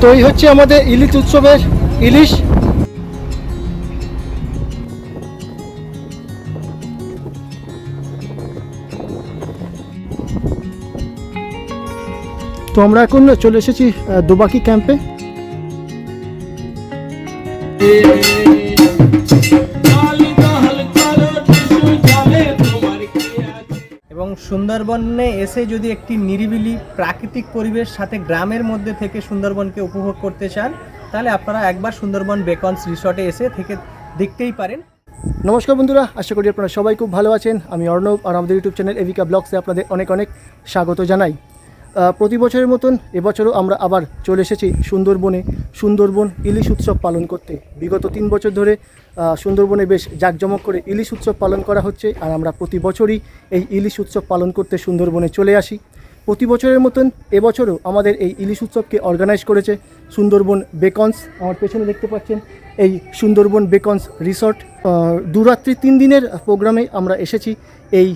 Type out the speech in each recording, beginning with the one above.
তো এই হচ্ছে আমাদের ইলিশ উৎসবের ইলিশ। তো আমরা এখন চলে এসেছি দুবাকি ক্যাম্পে সুন্দরবনে এসে যদি একটি নিরিবিলি প্রাকৃতিক পরিবেশ সাথে গ্রামের মধ্যে থেকে সুন্দরবনকে উপভোগ করতে চান, তাহলে আপনারা একবার সুন্দরবন বেকনস রিসর্টে এসে থেকে দেখতেই পারেন। নমস্কার বন্ধুরা, আশা করি আপনারা সবাই খুব ভালো আছেন। আমি অর্ণব আর আমাদের ইউটিউব চ্যানেল এভিকা ব্লগসে আপনাদের অনেক অনেক স্বাগত জানাই। প্রতি বছরের মতন এবছরও আমরা আবার চলে এসেছি সুন্দরবনে। সুন্দরবন ইলিশ উৎসব পালন করতে। বিগত তিন বছর ধরে সুন্দরবনে বেশ জাঁকজমক করে ইলিশ উৎসব পালন করা হচ্ছে আর আমরা প্রতি বছরই এই ইলিশ উৎসব পালন করতে সুন্দরবনে চলে আসি। প্রতি বছরের মতন এবছরও আমাদের এই ইলিশ উৎসবকে অর্গানাইজ করেছে সুন্দরবন বেকনস। আমার পেছনে দেখতে পাচ্ছেন এই সুন্দরবন বেকনস রিসর্ট। দুরাত্রি তিন দিনের প্রোগ্রামে আমরা এসেছি এই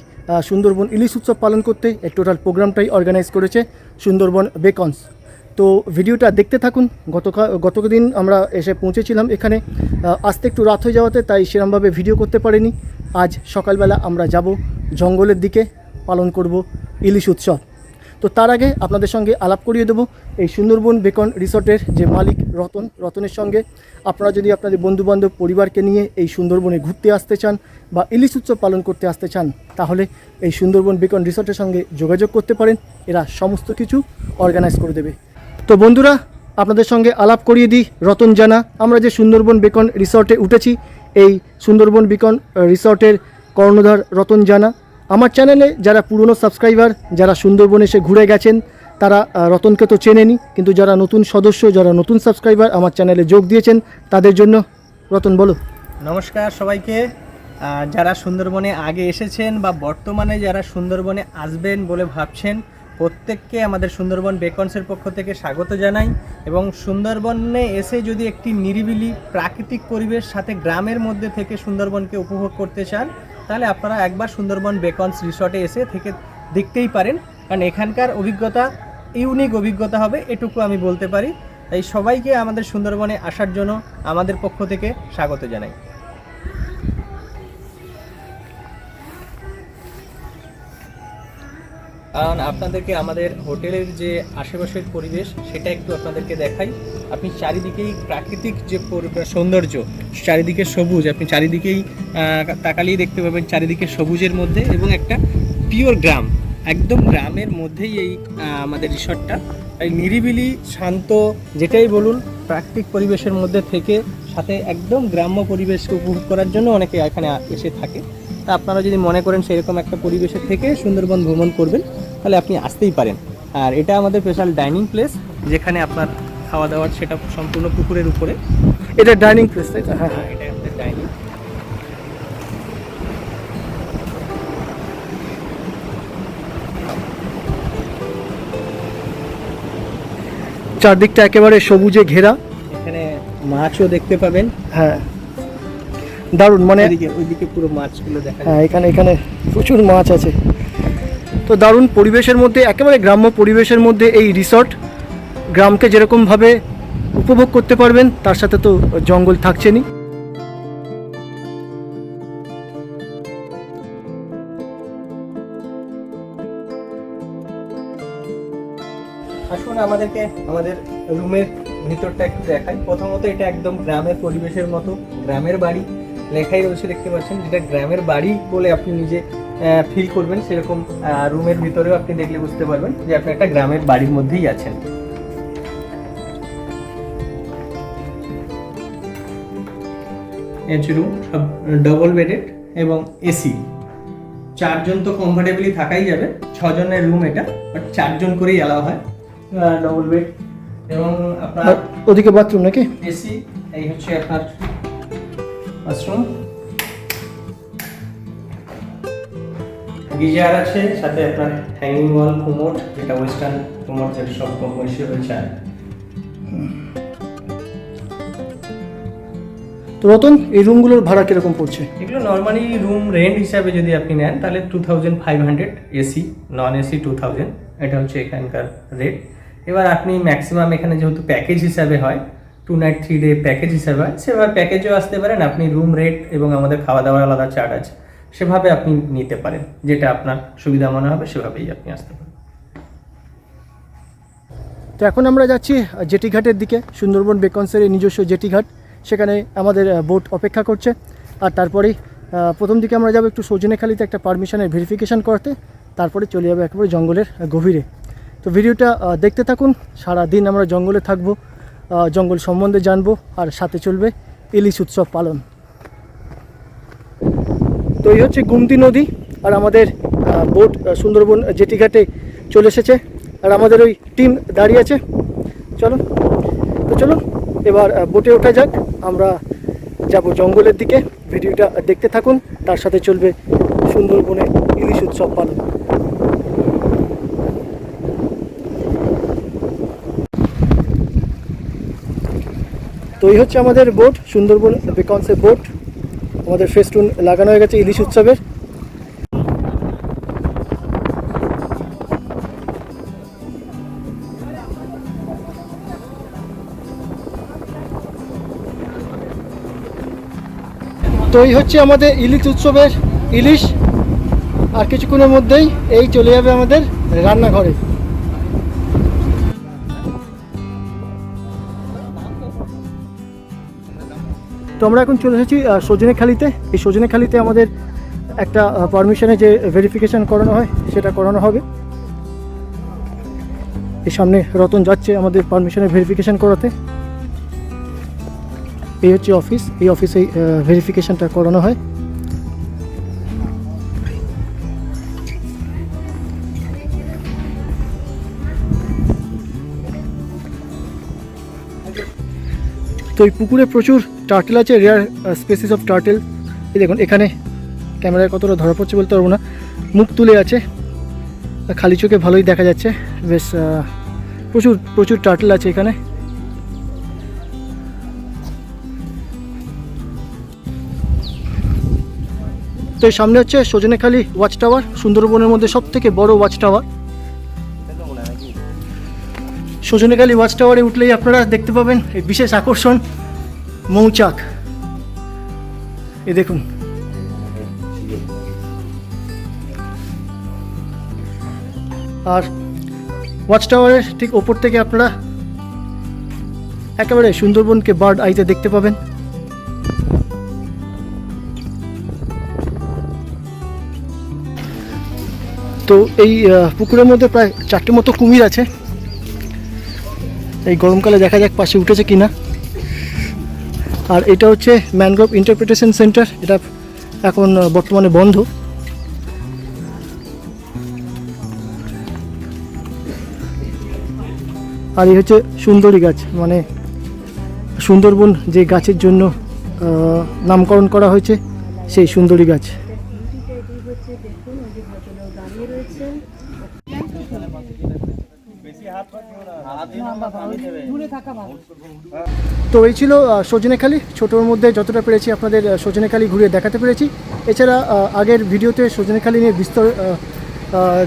সুন্দরবন ইলিশ উৎসব পালন করতে এই টোটাল প্রোগ্রামটাই অর্গানাইজ করেছে সুন্দরবন বেকনস। তো ভিডিওটা দেখতে থাকুন গতকাল গতদিন আমরা এসে পৌঁছেছিলাম এখানে। আসতে একটু রাত হয়ে যাওয়াতে তাই সেরমভাবে ভিডিও করতে পারিনি। আজ সকালবেলা আমরা যাব জঙ্গলের দিকে পালন করব ইলিশ উৎসব। তো তার আগে আপনাদের সঙ্গে আলাপ করিয়ে দেবো এই সুন্দরবন বেকন রিসর্টের যে মালিক রতন, রতনের সঙ্গে। আপনারা যদি আপনাদের বন্ধুবান্ধব পরিবারকে নিয়ে এই সুন্দরবনে ঘুরতে আসতে চান বা ইলিশ উৎসব পালন করতে আসতে চান, তাহলে এই সুন্দরবন বেকন রিসর্টের সঙ্গে যোগাযোগ করতে পারেন। এরা সমস্ত কিছু অর্গানাইজ করে দেবে। তো বন্ধুরা, আপনাদের সঙ্গে আলাপ করিয়ে দিই। রতন জানা, আমরা যে সুন্দরবন বেকন রিসর্টে উঠেছি, এই সুন্দরবন বেকন রিসর্টের কর্ণধার রতন জানা। আমার চ্যানেলে যারা পুরনো সাবস্ক্রাইবার যারা সুন্দরবন এসে ঘুরে গেছেন, তারা রতনকে তো চেনেনি, কিন্তু যারা নতুন সদস্য, যারা নতুন সাবস্ক্রাইবার আমার চ্যানেলে যোগ দিয়েছেন, তাদের জন্য, রতন বলো। নমস্কার সবাইকে। যারা সুন্দরবনে আগে এসেছেন বা বর্তমানে যারা সুন্দরবনে আসবেন বলে ভাবছেন, প্রত্যেককে আমাদের সুন্দরবন বেকনসের পক্ষ থেকে স্বাগত জানাই এবং সুন্দরবনে এসে যদি একটি নিরিবিলি প্রাকৃতিক পরিবেশ সাথে গ্রামের মধ্যে থেকে সুন্দরবনকে উপভোগ করতে চান তাহলে আপনারা একবার সুন্দরবন বেকনস রিসর্টে এসে থেকে দেখতেই পারেন। কারণ এখানকার অভিজ্ঞতা, ইউনিক অভিজ্ঞতা হবে, এটুকু আমি বলতে পারি। তাই সবাইকে আমাদের সুন্দরবনে আসার জন্য আমাদের পক্ষ থেকে স্বাগত জানাই। কারণ আপনাদেরকে আমাদের হোটেলের যে আশেপাশের পরিবেশ, সেটা একটু আপনাদেরকে দেখাই। আপনি চারিদিকেই প্রাকৃতিক যে সৌন্দর্য, চারিদিকে সবুজ, আপনি চারিদিকেই তাকালেই দেখতে পাবেন চারিদিকে সবুজের মধ্যে এবং একটা পিওর গ্রাম। একদম গ্রামের মধ্যেই এই আমাদের রিসর্টটা। এই নিরিবিলি, শান্ত, যেটাই বলুন, প্রাকৃতিক পরিবেশের মধ্যে থেকে সাথে একদম গ্রাম্য পরিবেশকে উপভোগ করার জন্য অনেকে এখানে এসে থাকে। তা আপনারা যদি মনে করেন সেরকম একটা পরিবেশে থেকে সুন্দরবন ভ্রমণ করবেন তাহলে আপনি আসতেই পারেন। আর এটা আমাদের স্পেশাল ডাইনিং প্লেস যেখানে আপনার খাওয়া দাওয়ার সেটা সম্পূর্ণ পুকুরের উপরে। এটা ডাইনিং প্লেস তাই তো? হ্যাঁ হ্যাঁ। এটা আমাদের ডাইনিং চারদিকটা একেবারে সবুজে ঘেরা। এখানে মাছও দেখতে পাবেন। হ্যাঁ। দারুণ মানে ওইদিকে পুরো মাছগুলো দেখা হ্যাঁ এখানে এখানে প্রচুর মাছ আছে। তো দারুণ পরিবেশের মধ্যে একেবারে গ্রাম্য পরিবেশের মধ্যে এই রিসর্ট গ্রামকে যেরকমভাবে উপভোগ করতে পারবেন তার সাথে তো জঙ্গল থাকছেনই। আসুন আমাদেরকে আমাদের রুমের ভিতরটা একটু দেখাই। প্রথমত এটা একদম গ্রামের পরিবেশের মতো গ্রামের বাড়ি। লেখাই রয়েছে দেখতে পাচ্ছেন যেটা গ্রামের বাড়ি বলে আপনি নিজে ফিল করবেন সেরকম রুমের ভিতরেও আপনি দেখলে বুঝতে পারবেন যে আপনি একটা গ্রামের বাড়ির মধ্যেই আছেন। এচ রুম সব ডবল বেডেড এবং এসি চারজন তো কমফোর্টেবলি থাকাই যাবে ছজনের রুম এটা বাট চারজন করেই অ্যালাউ হয়। ডবল বেড এবং আপনার ওদিকে বাথরুম নাকি? এসি এই হচ্ছে আপনার ওয়াশরুম গিজার আছে সাথে আপনার হ্যাঙ্গিং ওয়াল কোমোড যেটা ওয়েস্টার্ন কোমোড যেটা সব কম বয়সী রয়েছে তো রতন এই রুমগুলোর ভাড়া কীরকম পড়ছে? এগুলো নর্মালি রুম রেন্ট হিসাবে যদি আপনি নেন তাহলে two thousand five hundred AC non AC two thousand এটা হচ্ছে এখানকার রেট এবার আপনি ম্যাক্সিমাম এখানে যেহেতু প্যাকেজ হিসাবে হয় two night three day package হিসাবে হয়। সেভাবে প্যাকেজও আসতে পারেন। আপনি রুম রেট এবং আমাদের খাওয়া দাওয়ার আলাদা চার্জ আছে। সেভাবে আপনি নিতে পারেন। যেটা আপনার সুবিধা মনে হবে, সেভাবেই আপনি আসতে পারেন। তো এখন আমরা যাচ্ছি জেটি ঘাটের দিকে। সুন্দরবন বেকন্সের নিজস্ব জেটি ঘাট সেখানে আমাদের বোট অপেক্ষা করছে। আর তারপরেই প্রথম দিকে আমরা যাব একটু সজনেখালিতে একটা পারমিশনের ভেরিফিকেশন করতে। তারপরে চলে যাব একেবারে জঙ্গলের গভীরে। তো ভিডিওটা দেখতে থাকুন। সারা দিন আমরা জঙ্গলে থাকব। জঙ্গল সম্বন্ধে জানব আর সাথে চলবে ইলিশ উৎসব পালন। তো এই হচ্ছে গুমতি নদী আর আমাদের বোট সুন্দরবন জেটি ঘাটে চলে এসেছে আর আমাদের ওই টিম দাঁড়িয়ে আছে। চলো তো চলো এবার বোটে ওঠা যাক। আমরা যাব জঙ্গলের দিকে। ভিডিওটা দেখতে থাকুন। তার সাথে চলবে সুন্দরবনে ইলিশ উৎসব পালন। তো এই হচ্ছে আমাদের বোট সুন্দরবন বেকন্সের বোট আমাদের ফেস্টুন লাগানো হয়ে গেছে ইলিশ উৎসবের। তো এই হচ্ছে আমাদের ইলিশ উৎসবের ইলিশ। আর কিছুক্ষণের মধ্যেই এই চলে যাবে আমাদের রান্নাঘরে। তো আমরা এখন চলে এসেছি সজনে সজনেখালিতে এই সজনেখালিতে আমাদের একটা পারমিশনে যে ভেরিফিকেশান করানো হয়, সেটা করানো হবে। এই সামনে রতন যাচ্ছে আমাদের পারমিশনের ভেরিফিকেশান করাতে। এই হচ্ছে অফিস এই অফিসে ভেরিফিকেশানটা করানো হয়। তো এই পুকুরে প্রচুর টার্টেল আছে রেয়ার স্পেসিস অফ টার্টেল এই দেখুন, এখানে ক্যামেরায় কতটা ধরা পড়ছে বলতে পারব না। মুখ তুলে আছে খালি চোখে ভালোই দেখা যাচ্ছে। বেশ প্রচুর প্রচুর টার্টেল আছে এখানে। তো সামনে হচ্ছে সজনেখালি ওয়াচ টাওয়ার সুন্দরবনের মধ্যে সব থেকে বড় ওয়াচ টাওয়ার সজনেখালি ওয়াচ টাওয়ারে উঠলেই আপনারা দেখতে পাবেন এই বিশেষ আকর্ষণ মৌচাক। এ দেখুন। আর ওয়াচ টাওয়ারের ঠিক ওপর থেকে আপনারা একেবারে সুন্দরবনকে বার্ড আইতে দেখতে পাবেন। তো এই পুকুরের মধ্যে প্রায় চারটে মতো কুমির আছে। এই গরমকালে দেখা যাক পাশে উঠেছে কি না আর এটা হচ্ছে ম্যানগ্রোভ ইন্টারপ্রিটেশন সেন্টার, এটা এখন বর্তমানে বন্ধ। আর এই হচ্ছে সুন্দরী গাছ মানে সুন্দরবন যে গাছের জন্য নামকরণ করা হয়েছে, সেই সুন্দরী গাছ এটি হচ্ছে দেখুন ওই যে ভদ্রলোক দাঁড়িয়ে রয়েছেন তো এই ছিল সজনেখালি। ছোটোর মধ্যে যতটা পেরেছি আপনাদের সজনেখালি ঘুরিয়ে দেখাতে পেরেছি। এছাড়া আগের ভিডিওতে সজনেখালি নিয়ে বিস্তর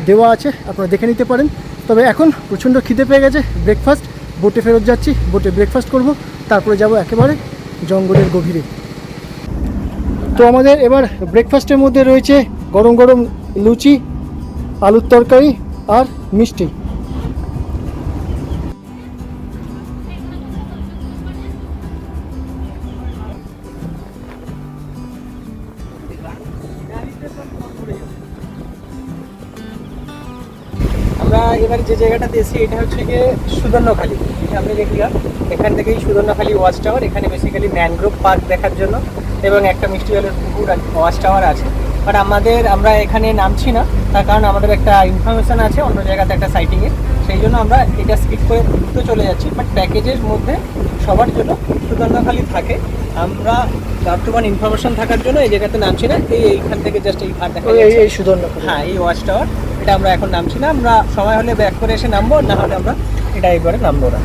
দেওয়া আছে, আপনারা দেখে নিতে পারেন। তবে এখন প্রচণ্ড খিদে পেয়ে গেছে ব্রেকফাস্ট বোটে ফেরত যাচ্ছি বোটে ব্রেকফাস্ট করব, তারপরে যাব একেবারে জঙ্গলের গভীরে। তো আমাদের এবার ব্রেকফাস্টের মধ্যে রয়েছে গরম গরম লুচি, আলুর তরকারি আর মিষ্টি। এবার যে জায়গাটাতে এসেছি, এটা হচ্ছে গিয়ে সুদর্ণখালি। সামনে দেখলাম। এখান থেকেই সুদর্ণখালি ওয়াচ টাওয়ার, এখানে বেসিক্যালি ম্যানগ্রোভ পার্ক দেখার জন্য এবং একটা মিষ্টি জলের পুকুর ওয়াচ টাওয়ার আছে। বাট আমাদের, আমরা এখানে নামছি না, তার কারণ আমাদের একটা ইনফরমেশন আছে, অন্য জায়গাতে একটা সাইটিংয়ে সেই জন্য আমরা এটা স্কিপ করে দ্রুত চলে যাচ্ছি। বাট প্যাকেজের মধ্যে সবার জন্য সুদর্ণখালি থাকে। আমরা বর্তমান ইনফরমেশন থাকার জন্য এই জায়গাতে নামছি না। এই এইখান থেকে জাস্ট এই ঘাট দেখা এই যাচ্ছে। এই সুদর্ণ হ্যাঁ এই ওয়াচ টাওয়ার এটা আমরা এখন নামছি না। আমরা সময় হলে ব্যাক করে এসে নামবো না হলে আমরা এটা একবারে নামবো না।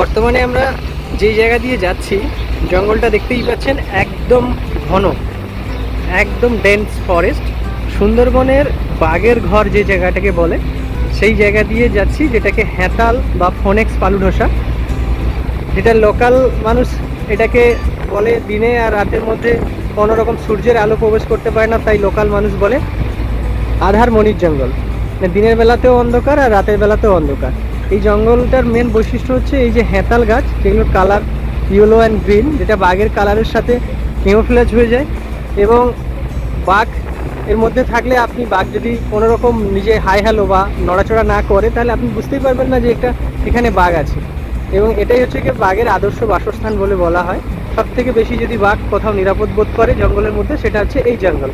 বর্তমানে আমরা যেই জায়গা দিয়ে যাচ্ছি, জঙ্গলটা দেখতেই পাচ্ছেন একদম ঘন, একদম ডেন্স ফরেস্ট সুন্দরবনের বাঘের ঘর যে জায়গাটাকে বলে, সেই জায়গা দিয়ে যাচ্ছি, যেটাকে হ্যাতাল বা ফোনেক্স পালুঢোসা। যেটা লোকাল মানুষ এটাকে বলে দিনে আর রাতের মধ্যে কোনো রকম সূর্যের আলো প্রবেশ করতে পারে না, তাই লোকাল মানুষ বলে আধার মনির জঙ্গল। মানে দিনের বেলাতেও অন্ধকার আর রাতের বেলাতেও অন্ধকার। এই জঙ্গলটার মেন বৈশিষ্ট্য হচ্ছে এই যে হেতাল গাছ, যেগুলোর কালার ইয়েলো অ্যান্ড গ্রিন যেটা বাঘের কালারের সাথে কেমোফ্লেজ হয়ে যায় এবং বাঘ এর মধ্যে থাকলে আপনি বাঘ যদি কোনো রকম নিজে হাই হ্যালো বা নড়াচড়া না করে, তাহলে আপনি বুঝতেই পারবেন না যে একটা এখানে বাঘ আছে। এবং এটাই হচ্ছে কি বাঘের আদর্শ বাসস্থান বলে বলা হয়। সব থেকে বেশি যদি বাঘ কোথাও নিরাপদ বোধ করে জঙ্গলের মধ্যে, সেটা হচ্ছে এই জঙ্গল।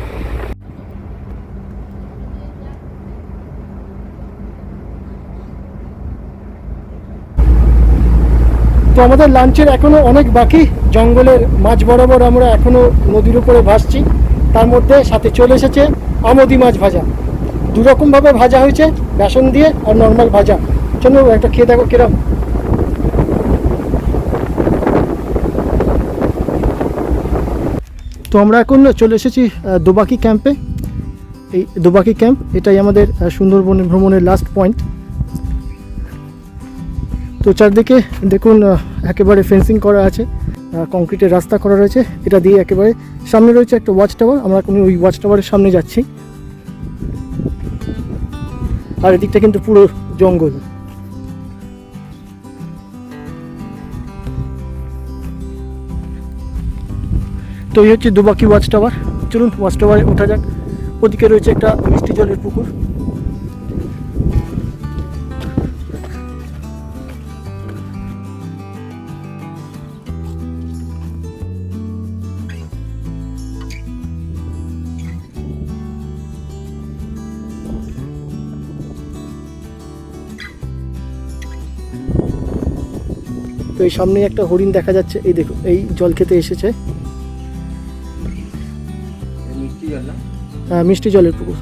তো আমাদের লাঞ্চের এখনও অনেক বাকি। জঙ্গলের মাছ বরাবর আমরা এখনও নদীর উপরে ভাসছি। তার মধ্যে সাথে চলে এসেছে আমদি মাছ ভাজা। দু রকম ভাবে ভাজা হয়েছে, বেসন দিয়ে আর নর্মাল ভাজা। চলো, একটা খেয়ে দেখো কিরম। তো আমরা এখন চলে এসেছি দোবাকি ক্যাম্পে এই দোবাকি ক্যাম্প এটাই আমাদের সুন্দরবন ভ্রমণের লাস্ট পয়েন্ট তো চারদিকে দেখুন একেবারে ফেন্সিং করা আছে কংক্রিটের রাস্তা করা রয়েছে। এটা দিয়ে একেবারে সামনে রয়েছে একটা ওয়াচ টাওয়ার আমরা এখন ওই ওয়াচ টাওয়ারের সামনে যাচ্ছি। আর এদিকটা কিন্তু পুরো জঙ্গল। তো এই হচ্ছে দুবাকি ওয়াচ টাওয়ার চলুন ওয়াচ টাওয়ারে ওঠা যাক। ওদিকে রয়েছে একটা মিষ্টি জলের পুকুর। এই সামনে একটা হরিণ দেখা যাচ্ছে। এই দেখো এই জল খেতে এসেছে। হ্যাঁ মিষ্টি জলের পুকুর।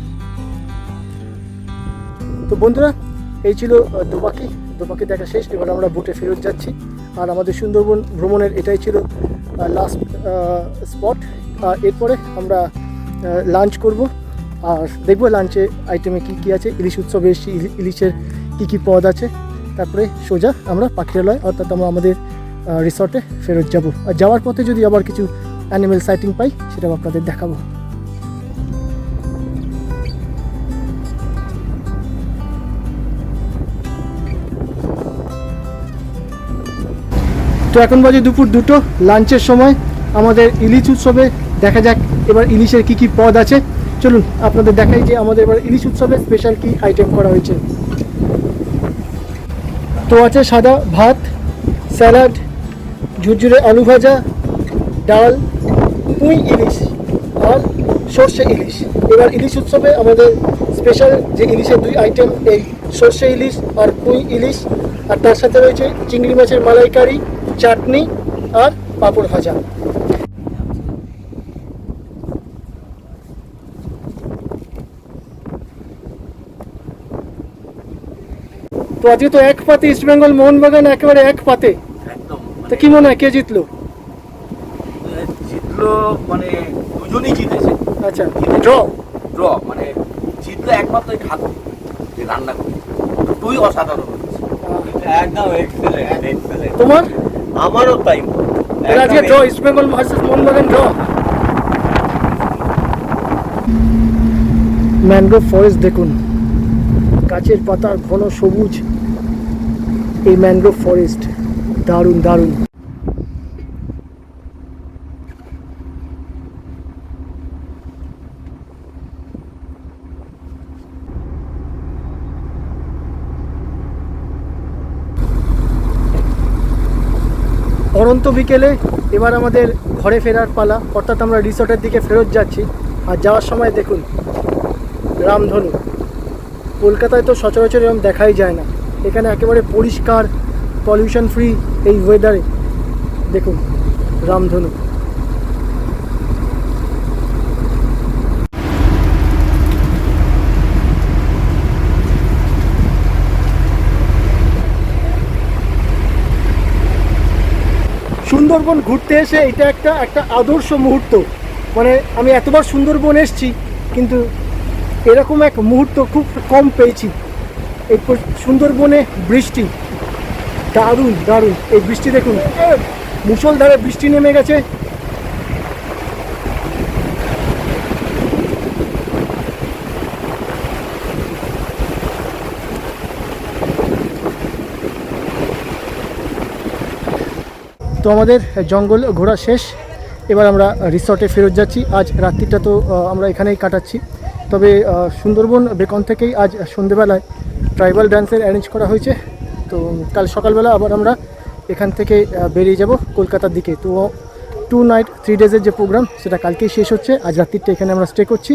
তো বন্ধুরা এই ছিল আহ, দোবাকি দোবাকি দেখা শেষ। এবার আমরা বোটে ফেরত যাচ্ছি। আর আমাদের সুন্দরবন ভ্রমণের এটাই ছিল লাস্ট স্পট এরপরে আমরা লাঞ্চ করব। আর দেখব লাঞ্চে আইটেমে কী কী আছে। ইলিশ উৎসবে এসেছি। ইলিশের কী কী পদ আছে। তারপরে সোজা আমরা পাখিরালয়, অর্থাৎ আমরা আমাদের রিসর্টে ফেরত যাব। আর যাওয়ার পথে যদি আবার কিছু অ্যানিমেল সাইটিং পাই, সেটাও আপনাদের দেখাবো। তো এখন বাজে দুপুর দুটো, লাঞ্চের সময় আমাদের ইলিশ উৎসবে দেখা যাক এবার ইলিশের কি কি পদ আছে। চলুন, আপনাদের দেখাই যে আমাদের এবার ইলিশ উৎসবে স্পেশাল কি আইটেম করা হয়েছে। তো আছে সাদা ভাত, স্যালাড, ঝুরঝুরে আলু ভাজা, ডাল, পুঁই ইলিশ আর সর্ষে ইলিশ। এবার ইলিশ উৎসবে আমাদের স্পেশাল যে ইলিশের দুই আইটেম এই সর্ষে ইলিশ আর পুঁই ইলিশ, আর তার সাথে রয়েছে চিংড়ি মাছের মালাইকারি, চাটনি আর পাঁপড় ভাজা। তো আজকে তো এক পাতে ইস্টবেঙ্গল মোহনবাগান একেবারে এক পাতে। একদম। তো কি মনে হয় কে জিতলো? জিতলো মানে দুজনেই জিতেছে। আচ্ছা। ড্র ড্র মানে জিতলো একমাত্র ওই ঠাকুর যে রান্না করে। দুটোই অসাধারণ একদম এক্সেলেন্ট এক্সেলেন্ট তোমার? আমারও তাই। আজকে draw East Bengal versus Mohun Bagan draw mangrove forest দেখুন। গাছের পাতা ঘন সবুজ। এই ম্যানগ্রোভ ফরেস্ট দারুণ দারুণ। অনন্ত বিকেলে এবার আমাদের ঘরে ফেরার পালা। অর্থাৎ আমরা রিসর্টের দিকে ফেরত যাচ্ছি। আর যাওয়ার সময় দেখুন, রামধনু। কলকাতায় তো সচরাচর এরকম দেখাই যায় না। এখানে একেবারে পরিষ্কার পলিউশন ফ্রি এই ওয়েদারে দেখুন, রামধনু। সুন্দরবন ঘুরতে এসে এটা একটা একটা আদর্শ মুহূর্ত। মানে আমি এতবার সুন্দরবন এসেছি, কিন্তু এরকম এক মুহূর্ত খুব কম পেয়েছি। এই প- সুন্দরবনে বৃষ্টি। দারুণ দারুণ। এই বৃষ্টি দেখুন। এ, মুষলধারে বৃষ্টি নেমে গেছে। তো আমাদের জঙ্গল ঘোরা শেষ। এবার আমরা রিসর্টে ফেরত যাচ্ছি। আজ রাত্রিটা তো আমরা এখানেই কাটাচ্ছি। তবে সুন্দরবন বেকন থেকেই আজ সন্ধেবেলায় ট্রাইবাল ডান্সের অ্যারেঞ্জ করা হয়েছে। তো কাল সকালবেলা আবার আমরা এখান থেকে বেরিয়ে যাব কলকাতার দিকে। তো টু নাইট থ্রি ডেজের যে প্রোগ্রাম সেটা কালকেই শেষ হচ্ছে। আজ রাত্রিটা এখানে আমরা স্টে করছি।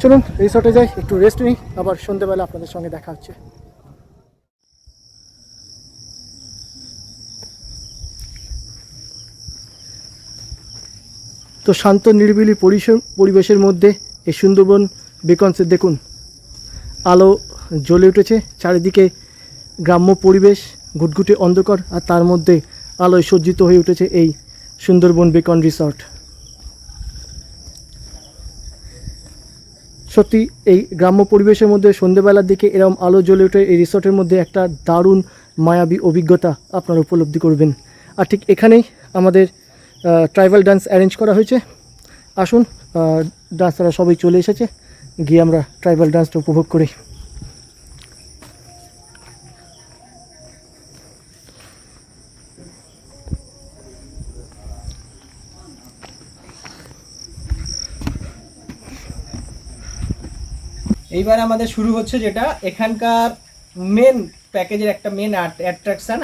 চলুন রিসর্টে যাই, একটু রেস্ট নিই। আবার সন্ধ্যেবেলা আপনাদের সঙ্গে দেখা হচ্ছে। তো শান্ত, নিরিবিলি পরিবেশের মধ্যে এই সুন্দরবন বেকন্সে দেখুন, আলো জ্বলে উঠেছে। চারিদিকে গ্রাম্য পরিবেশ, ঘুটঘুটে অন্ধকার আর তার মধ্যে আলোয় সজ্জিত হয়ে উঠেছে এই সুন্দরবন বেকন রিসর্ট। সত্যি, এই গ্রাম্য পরিবেশের মধ্যে সন্ধেবেলার দিকে এরকম আলো জ্বলে ওঠে এই রিসর্টের মধ্যে একটা দারুণ মায়াবী অভিজ্ঞতা আপনারা উপলব্ধি করবেন। আর ঠিক এখানেই আমাদের ট্রাইবাল ডান্স অ্যারেঞ্জ করা হয়েছে। আসুন ডান্সাররা সবাই চলে এসেছে। গিয়ে আমরা ট্রাইবাল ডান্সটা উপভোগ করি। এইবার আমাদের শুরু হচ্ছে যেটা এখানকার মেন প্যাকেজের একটা মেন অ্যাট্রাকশন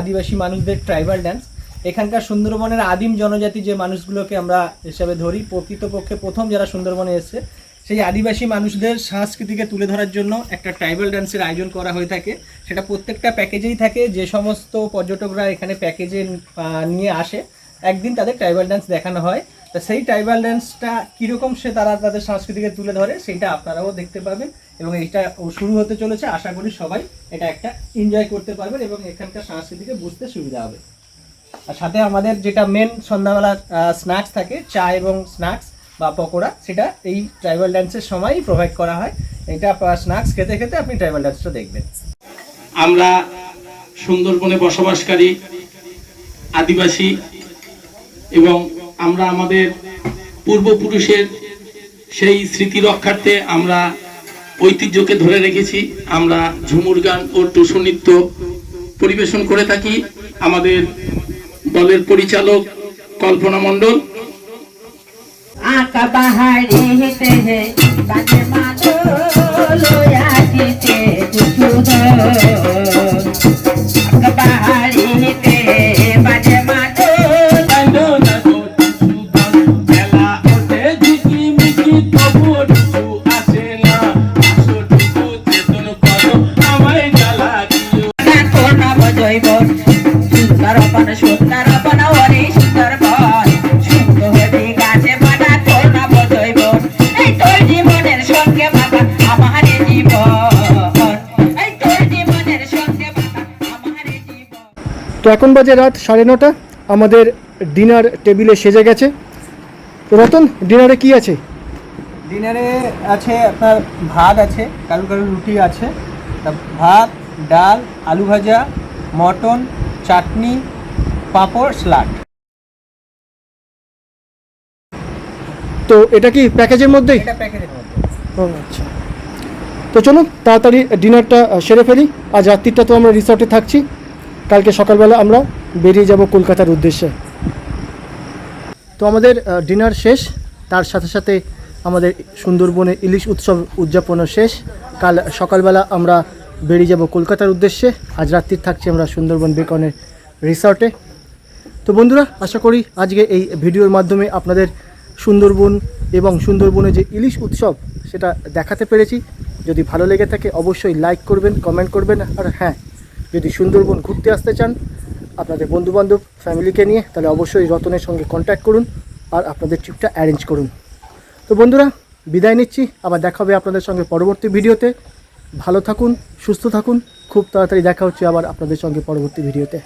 আদিবাসী মানুষদের ট্রাইবাল ডান্স এখানকার সুন্দরবনের আদিম জনজাতি যে মানুষগুলোকে আমরা হিসাবে ধরি, প্রকৃতপক্ষে প্রথম যারা সুন্দরবনে এসেছে, সেই আদিবাসী মানুষদের সংস্কৃতিকে তুলে ধরার জন্য একটা ট্রাইবাল ডান্সের আয়োজন করা হয়ে থাকে। সেটা প্রত্যেকটা প্যাকেজেই থাকে, যে সমস্ত পর্যটকরা এখানে প্যাকেজে নিয়ে আসে, একদিন তাদের ট্রাইবাল ডান্স দেখানো হয়। তা সেই ট্রাইবাল ডান্সটা কীরকম সে তারা তাদের সংস্কৃতিকে তুলে ধরে সেটা আপনারাও দেখতে পাবেন এবং এটা শুরু হতে চলেছে। আশা করি সবাই এটা একটা এনজয় করতে পারবেন এবং এখানকার সংস্কৃতিকে বুঝতে সুবিধা হবে। আর সাথে আমাদের যেটা মেন সন্ধ্যাবেলা স্ন্যাক্স থাকে, চা এবং স্ন্যাক্স বা পকোড়া, সেটা এই ট্রাইবাল ড্যান্সের সময়ই প্রোভাইড করা হয়। এটা স্ন্যাক্স খেতে খেতে আপনি ট্রাইবাল ড্যান্সটা দেখবেন। আমরা সুন্দরবনে বসবাসকারী আদিবাসী এবং আমরা আমাদের পূর্বপুরুষের সেই স্মৃতি রক্ষার্থে আমরা ঐতিহ্যকে ধরে রেখেছি। আমরা ঝুমুর গান ও টুসু নৃত্য পরিবেশন করে থাকি। আমাদের দলের পরিচালক কল্পনা মণ্ডল। আকা পাহাড়ে হেঁটে হে বাজে মাদো লয়া দিতে দুধ আকা পাহাড়ে এখন বাজে রাত সাড়ে নটা। আমাদের ডিনার টেবিলে সেজে গেছে। তো রতন ডিনারে কি আছে? ডিনারে আছে আপনার ভাত আছে কারু কারু রুটি আছে। ভাত ডাল আলু ভাজা মটন চাটনি পাঁপড় স্যালাড। তো এটা কি প্যাকেজের মধ্যেই? এটা প্যাকেজের মধ্যে। ও আচ্ছা। তো চলুন তাড়াতাড়ি ডিনারটা সেরে ফেলি। আজ রাত্রিটা তো আমরা রিসর্টে থাকছি। কালকে সকালবেলা আমরা বেরিয়ে যাব কলকাতার উদ্দেশ্যে। তো আমাদের ডিনার শেষ, তার সাথে সাথে আমাদের সুন্দরবনে ইলিশ উৎসব উদযাপনও শেষ। কাল সকালবেলা আমরা বেরিয়ে যাব কলকাতার উদ্দেশ্যে। আজ রাত্রির থাকছি আমরা সুন্দরবন বেকনের রিসর্টে। তো বন্ধুরা, আশা করি আজকে এই ভিডিওর মাধ্যমে আপনাদের সুন্দরবন এবং সুন্দরবনে যে ইলিশ উৎসব, সেটা দেখাতে পেরেছি। যদি ভালো লেগে থাকে, অবশ্যই লাইক করবেন কমেন্ট করবেন, আর হ্যাঁ যদি সুন্দরবন ঘুরতে আসতে চান আপনাদের বন্ধুবান্ধব, ফ্যামিলিকে নিয়ে, তাহলে অবশ্যই রতনের সঙ্গে কন্ট্যাক্ট করুন আর আপনাদের ট্রিপটা অ্যারেঞ্জ করুন। তো বন্ধুরা, বিদায় নিচ্ছি। আবার দেখা হবে আপনাদের সঙ্গে পরবর্তী ভিডিওতে। ভালো থাকুন, সুস্থ থাকুন। খুব তাড়াতাড়ি দেখা হচ্ছে আবার আপনাদের সঙ্গে পরবর্তী ভিডিওতে।